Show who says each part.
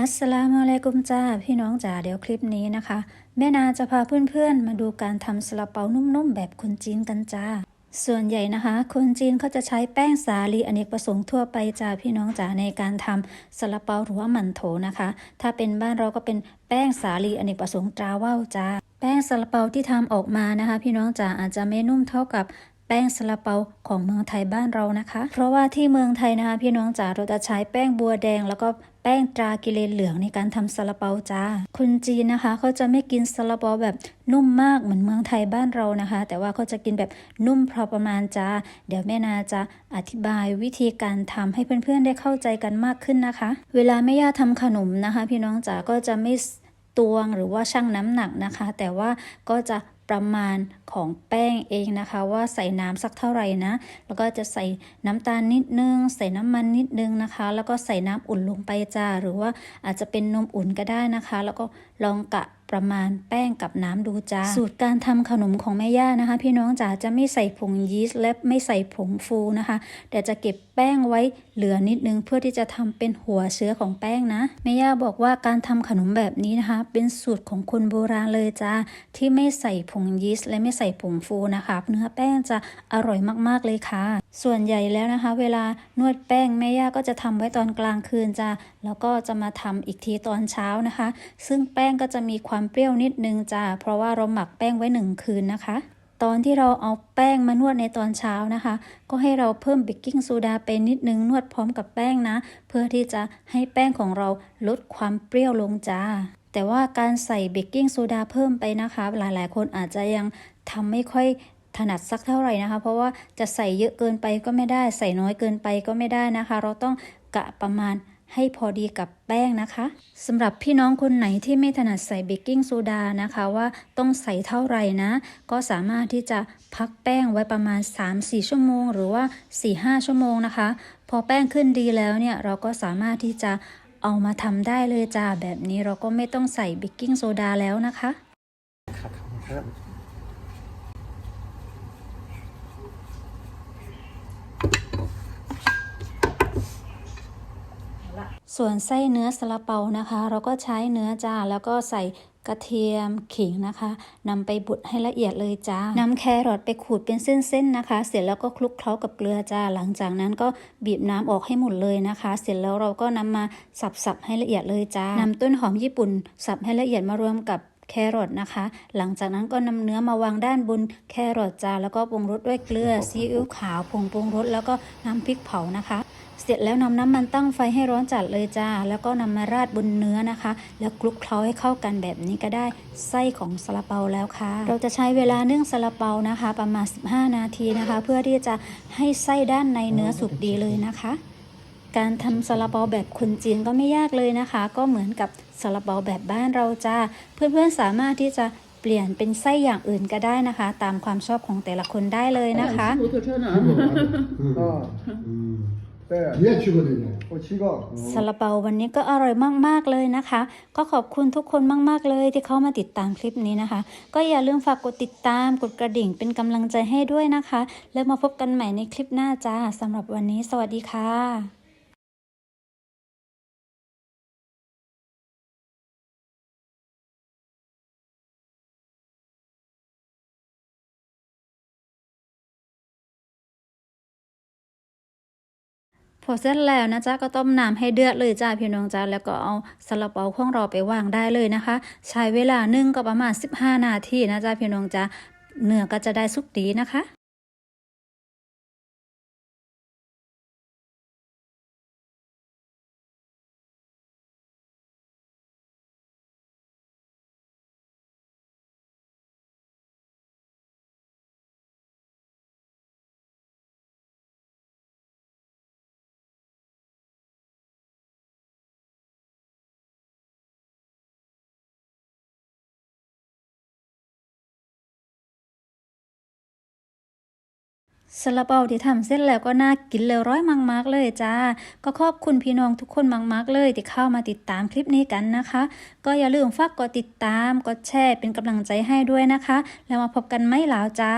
Speaker 1: อัสสลามุอะลัยกุมจ้าพี่น้องจ๋าเดี๋ยวคลิปนี้นะคะ แม่นาจะพาเพื่อนๆ มาดูการทำซาลาเปานุ่มๆ แบบคนจีนกันจ้า ส่วนใหญ่นะคะ คนจีนเขาจะใช้แป้งสาลีอเนกประสงค์ทั่วไปจ้าพี่น้องจ๋าในการทำซาลาเปาหรือว่าหมันโถนะคะ ถ้าเป็นบ้านเราก็เป็นแป้งสาลีอเนกประสงค์ตราว่าวจ้าแป้งซาลาเปาที่ทำออกมานะคะ พี่น้องจ๋าอาจจะไม่นุ่มเท่ากับ แป้งซาลาเปาของเมืองไทยบ้านเรานะคะ เพราะว่าที่เมืองไทยนะคะพี่น้องจ๋าเราจะใช้แป้งบัวแดง แล้วก็แป้งตรากิเลนเหลืองในการทำซาลาเปาจ้าคนจีนนะคะเขาจะไม่กินซาลาเปาแบบนุ่มมากเหมือนเมืองไทยบ้านเรานะคะ แต่ว่าเขาจะกินแบบนุ่มพอประมาณจ้าเดี๋ยวแม่นาจะอธิบายวิธีการทำให้เพื่อนๆได้เข้าใจกันมากขึ้นนะคะ เวลาแม่ย่าทำขนมนะคะ พี่น้องจ๋าก็จะไม่ตวงหรือว่าชั่งน้ำหนักนะคะ แต่ว่าก็จะ ประมาณของแป้งเองนะคะ ว่าใส่น้ำสักเท่าไหร่นะ แล้วก็จะใส่น้ำตาลนิดนึง ใส่น้ำมันนิดนึงนะคะ แล้วก็ใส่น้ำอุ่นลงไปจ้าหรือว่าอาจจะเป็นนมอุ่นก็ได้นะคะ แล้วก็ลองกะ ประมาณแป้งกับน้ำดูจ้า สูตรการทำขนมของแม่ย่านะคะ พี่น้องจ๋าจะไม่ใส่ผงยีสต์และไม่ใส่ผงฟูนะคะ แต่จะเก็บแป้งไว้เหลือนิดนึง เพื่อที่จะทำเป็นหัวเชื้อของแป้งนะแม่ย่าบอกว่าการทำขนมแบบนี้นะคะ เป็นสูตรของคนโบราณเลยจ้าที่ไม่ใส่ผงยีสต์และไม่ใส่ผงฟูนะคะเนื้อแป้งจะอร่อยมากๆเลยค่ะส่วนใหญ่แล้วนะคะ เวลานวดแป้งแม่ย่าก็จะทำไว้ตอนกลางคืนจ้าแล้วก็จะมาทำอีกทีตอนเช้านะคะ ซึ่งแป้งก็จะมีความเปรี้ยวนิดนึงจ้าเพราะว่าเราหมักแป้งไว้หนึ่งคืนนะคะตอนที่เราเอาแป้งมานวดในตอนเช้านะคะ ก็ให้เราเพิ่มเบกกิ้งโซดาไปนิดนึงนวดพร้อมกับแป้งนะ เพื่อที่จะให้แป้งของเราลดความเปรี้ยวลงจ้า แต่ว่าการใส่เบกกิ้งโซดาเพิ่มไปนะคะ หลายๆ คนอาจจะยังทำไม่ค่อย ถนัดสักเท่าไหร่นะคะ เพราะว่าจะใส่เยอะเกินไปก็ไม่ได้ ใส่น้อยเกินไปก็ไม่ได้นะคะ เราต้องกะประมาณให้พอดีกับแป้งนะคะสำหรับพี่น้องคนไหนที่ไม่ถนัดใส่เบกกิ้งโซดานะคะว่าต้องใส่เท่าไหร่นะ ก็สามารถที่จะพักแป้งไว้ประมาณ 3-4 ชั่วโมง หรือว่า 4-5 ชั่วโมงนะคะ พอแป้งขึ้นดีแล้วเนี่ยเราก็สามารถที่จะเอามาทำได้เลยจ้าแบบนี้เราก็ไม่ต้องใส่เบกกิ้งโซดาแล้วนะคะ
Speaker 2: ครับครับ
Speaker 1: ส่วนไส้เนื้อซาลาเปานะคะ เราก็ใช้เนื้อจ้าแล้วก็ใส่กระเทียมขิงนะคะนำไปบดให้ละเอียดเลยจ้านำแครอทไปขูดเป็นเส้นๆนะคะ เสร็จแล้วก็คลุกเคล้ากับเกลือจ้าหลังจากนั้นก็บีบน้ำออกให้หมดเลยนะคะ เสร็จแล้วเราก็นำมาสับๆให้ละเอียดเลยจ้านำต้นหอมญี่ปุ่น สับให้ละเอียดมารวมกับ แครอทนะคะ หลังจากนั้นก็นำเนื้อมาวางด้านบนแครอทจ้าแล้วก็ปรุงรสด้วยเกลือซีอิ๊วขาวผงปรุงรสแล้วก็น้ำพริกเผานะคะ เสร็จแล้วนำน้ำมันตั้งไฟให้ร้อนจัดเลยจ้า แล้วก็นำมาราดบนเนื้อนะคะ แล้วคลุกเคล้าให้เข้ากันแบบนี้ก็ได้ไส้ของซาลาเปาแล้วค่ะ เราจะใช้เวลานึ่งซาลาเปานะคะ ประมาณ 15 นาทีนะคะ เพื่อที่จะให้ไส้ด้านในเนื้อสุกดีเลยนะคะ การทำซาลาเปาแบบคนจีนก็ไม่ยากเลยนะคะ ก็เหมือนกับซาลาเปาแบบบ้านเราจ้า เพื่อนๆสามารถที่จะเปลี่ยนเป็นไส้อย่างอื่นก็ได้นะคะ ตามความชอบของแต่ละคนได้เลยนะคะ
Speaker 3: 摩托车呢？
Speaker 2: ก็
Speaker 3: 对，
Speaker 4: 你也去过那边？
Speaker 3: 我去过。
Speaker 1: ซาลาเปาวันนี้ก็อร่อยมากๆเลยนะคะ ก็ขอบคุณทุกคนมากๆเลยที่เข้ามาติดตามคลิปนี้นะคะ ก็อย่าลืมฝากกดติดตาม กดกระดิ่งเป็นกำลังใจให้ด้วยนะคะ แล้วมาพบกันใหม่ในคลิปหน้าจ้าสำหรับวันนี้สวัสดีค่ะ พอเสร็จแล้วนะจ๊ะก็ต้มน้ำให้เดือดเลยจ้าพี่น้องจ้าแล้วก็เอาซาลาเปาของเราไปวางได้เลยนะคะ ใช้เวลานึ่งก็ประมาณ 15 นาทีนะจ๊ะพี่น้องจ้าเนื้อก็จะได้สุกดีนะคะ ซาลาเปาที่ทำเสร็จแล้วก็น่ากินเลยร้อยมากๆเลยจ้า ก็ขอบคุณพี่น้องทุกคนมากๆเลยที่เข้ามาติดตามคลิปนี้กันนะคะ ก็อย่าลืมฝากกดติดตาม กดแชร์เป็นกำลังใจให้ด้วยนะคะ แล้วมาพบกันไม่หลาวจ้า